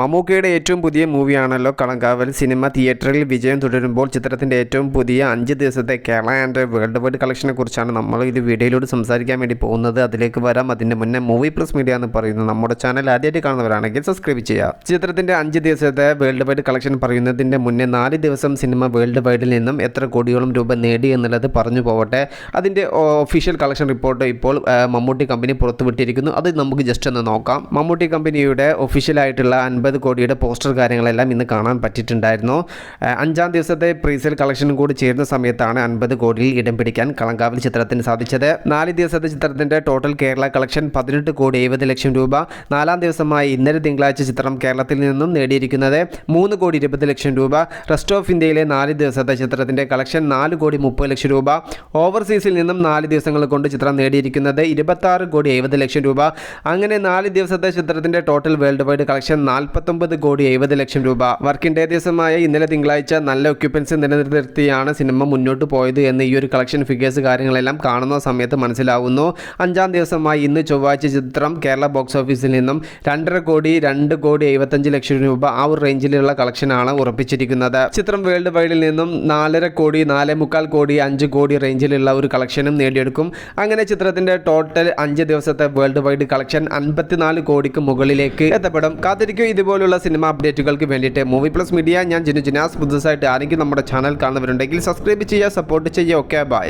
മമ്മൂക്കയുടെ ഏറ്റവും പുതിയ മൂവിയാണല്ലോ കളങ്കാവൽ. സിനിമ തിയേറ്ററിൽ വിജയം തുടരുമ്പോൾ ചിത്രത്തിന്റെ ഏറ്റവും പുതിയ അഞ്ച് ദിവസത്തെ കേരള ആൻഡ് വേൾഡ് വൈഡ് കളക്ഷനെ കുറിച്ചാണ് നമ്മൾ ഇത് വീഡിയോയിലൂടെ സംസാരിക്കാൻ വേണ്ടി പോകുന്നത്. അതിലേക്ക് വരാം. അതിന്റെ മുന്നേ മൂവി പ്ലസ് മീഡിയ എന്ന് പറയുന്നത് നമ്മുടെ ചാനൽ ആദ്യമായിട്ട് കാണുന്നവരാണെങ്കിൽ സബ്സ്ക്രൈബ് ചെയ്യുക. ചിത്രത്തിന്റെ അഞ്ച് ദിവസത്തെ വേൾഡ് വൈഡ് കളക്ഷൻ പറയുന്നതിന്റെ മുന്നേ നാല് ദിവസം സിനിമ വേൾഡ് വൈഡിൽ നിന്നും എത്ര കോടിയോളം രൂപ നേടി എന്നുള്ളത് പറഞ്ഞു പോവട്ടെ. അതിന്റെ ഒഫീഷ്യൽ കളക്ഷൻ റിപ്പോർട്ട് ഇപ്പോൾ മമ്മൂട്ടി കമ്പനി പുറത്തുവിട്ടിരിക്കുന്നു. അത് നമുക്ക് ജസ്റ്റ് ഒന്ന് നോക്കാം. മമ്മൂട്ടി കമ്പനിയുടെ ഒഫീഷ്യലായിട്ടുള്ള അൻപത് കോടിയുടെ പോസ്റ്റർ കാര്യങ്ങളെല്ലാം ഇന്ന് കാണാൻ പറ്റിയിട്ടുണ്ടായിരുന്നു. അഞ്ചാം ദിവസത്തെ പ്രീസെയിൽ കളക്ഷനും കൂടി ചേരുന്ന സമയത്താണ് അൻപത് കോടിയിൽ ഇടം പിടിക്കാൻ കളങ്കാവിൽ ചിത്രത്തിന് സാധിച്ചത്. നാല് ദിവസത്തെ ചിത്രത്തിന്റെ ടോട്ടൽ കേരള കളക്ഷൻ പതിനെട്ട് കോടി എഴുപത് ലക്ഷം രൂപ. നാലാം ദിവസമായി ഇന്നലെ തിങ്കളാഴ്ച ചിത്രം കേരളത്തിൽ നിന്നും നേടിയിരിക്കുന്നത് മൂന്ന് കോടി ഇരുപത് ലക്ഷം രൂപ. റെസ്റ്റ് ഓഫ് ഇന്ത്യയിലെ നാല് ദിവസത്തെ ചിത്രത്തിന്റെ കളക്ഷൻ നാല് കോടി മുപ്പത് ലക്ഷം രൂപ. ഓവർസീസിൽ നിന്നും നാല് ദിവസങ്ങൾ കൊണ്ട് ചിത്രം നേടിയിരിക്കുന്നത് ഇരുപത്താറ് കോടി എഴുപത് ലക്ഷം രൂപ. അങ്ങനെ നാല് ദിവസത്തെ ചിത്രത്തിന്റെ ടോട്ടൽ വേൾഡ് വൈഡ് കളക്ഷൻ നാൽപ്പത്തൊമ്പത് കോടി എഴുപത് ലക്ഷം രൂപ. വർക്കിംഗ് ഡേ ദിവസമായ ഇന്നലെ തിങ്കളാഴ്ച നല്ല ഒക്യുപ്പൻസി നിലനിർത്തിയാണ് സിനിമ മുന്നോട്ട് പോയത് എന്ന് ഈ ഒരു കളക്ഷൻ ഫിഗേഴ്സ് കാര്യങ്ങളെല്ലാം കാണുന്ന സമയത്ത് മനസ്സിലാവുന്നു. അഞ്ചാം ദിവസമായി ഇന്ന് ചൊവ്വാഴ്ച ചിത്രം കേരള ബോക്സ് ഓഫീസിൽ നിന്നും രണ്ടര കോടി രണ്ട് കോടി എഴുപത്തഞ്ച് ലക്ഷം രൂപ ആ ഒരു റേഞ്ചിലുള്ള കളക്ഷനാണ് ഉറപ്പിച്ചിരിക്കുന്നത്. ചിത്രം വേൾഡ് വൈഡിൽ നിന്നും നാലര കോടി നാലേ മുക്കാൽ കോടി അഞ്ച് കോടി റേഞ്ചിലുള്ള ഒരു കളക്ഷനും നേടിയെടുക്കും. അങ്ങനെ ചിത്രത്തിന്റെ ടോട്ടൽ അഞ്ച് ദിവസത്തെ വേൾഡ് വൈഡ് കളക്ഷൻ അൻപത്തിനാല് കോടിക്ക് മുകളിലേക്ക് എത്തപ്പെടും. കാത്തിരിക്കും ഇതുപോലുള്ള സിനിമ അപ്ഡേറ്റുകൾക്ക് വേണ്ടിയിട്ട് മൂവി പ്ലസ് മീഡിയ ഞാൻ ജിനു ജിനാസ്. പുതുസായിട്ട് ആരെങ്കിലും നമ്മുടെ ചാനൽ കാണുന്നവരുണ്ടെങ്കിൽ സബ്സ്ക്രൈബ് ചെയ്യുക സപ്പോർട്ട് ചെയ്യുക. Okay bye